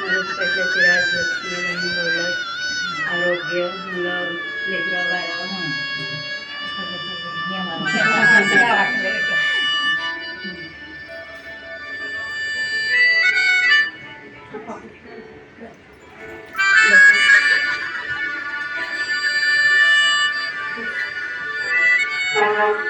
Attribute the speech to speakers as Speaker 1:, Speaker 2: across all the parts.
Speaker 1: आरोग्य चिराज लक्ष्मी बहीण दौलत आरोग्य मुलं लेकरं बाळा Thank you.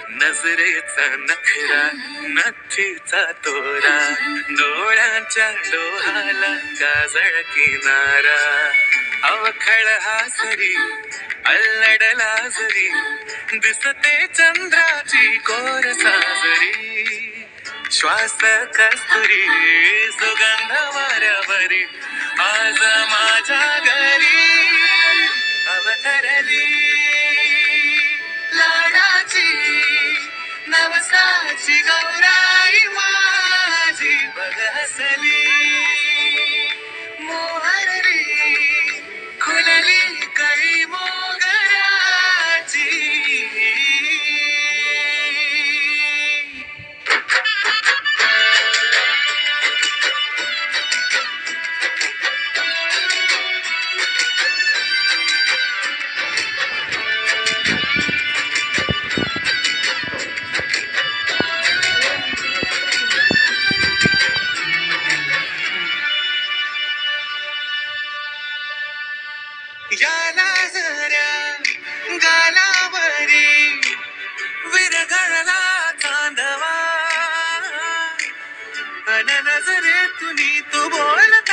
Speaker 2: नजरेचा नखरा नथीचा तोरा डोळ्यांच्या डोहाला काजळ किनारा. अवखळ हासरी अल्लड लाजरी दिसते चंद्राची कोर साजरी. श्वास कस्तुरी सुगंध वाऱ्यावरी आज माझ्या घरी. गौराई माझी बघ याला जऱ्या गालावरी विरघळला चांदवा. अन नजरे तुनी तू बोलता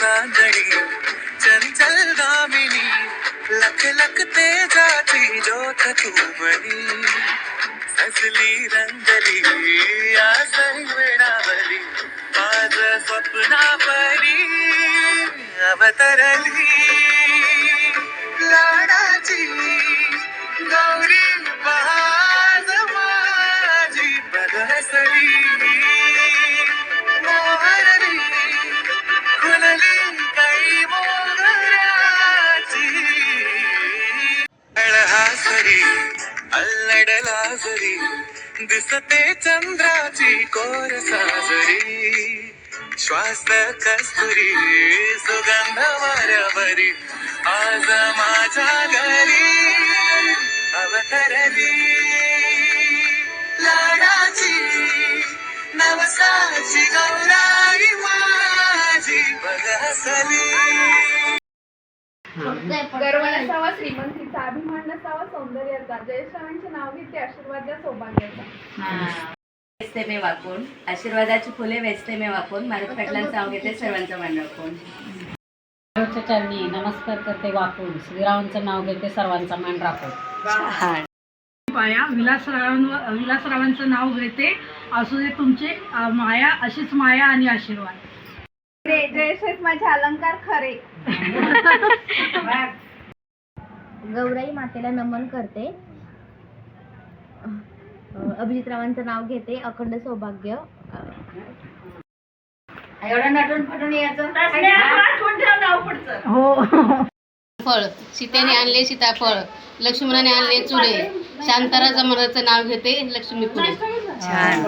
Speaker 2: कांदळी चम चांदणी चंचल दामिनी लख लख तेजाची ज्योत तू मणी सजली रंगली या वेळावली माझ स्वप्ना परी अवतरली. अल्लड लाजरी दिसते चंद्राची कोर साजरी. श्वास कस्तुरी सुगंध वाऱ्यावरी. आज माझ्या घरी अवतरली. लाडाची नवसाची गौराई माझी बघसली.
Speaker 3: गर्व नसावा श्रीमंतीचा अभिमान नसावा सौंदर्याचा. जयश्रावांचे नाव घेते आशीर्वाद द्या सौभाग्याचा
Speaker 1: वेचते मे वाकून आशीर्वादाची फुले वेचते मे वाकून मारुत पाटलांचं नाव घेते सर्वांचं मान राखून
Speaker 4: चरणी नमस्कार करते वाकून श्रीरावांचं नाव घेते सर्वांचा मान राखून.
Speaker 5: पाया विलासरावांवर विलासरावांचं नाव घेते. असू दे तुमचे माया अशीच माया आणि आशीर्वाद.
Speaker 3: माझे अलंकार खरे.
Speaker 6: गौराई मातेला नमन करते. अभिजितरावांचं नाव घेते अखंड सौभाग्य.
Speaker 1: एवढं नटून फटून यायचं?
Speaker 7: फळ सीतेने आणले सीताफळ लक्ष्मणाने आणले चुडे. शांतारा जमराचं नाव घेते लक्ष्मी फुले
Speaker 1: छान.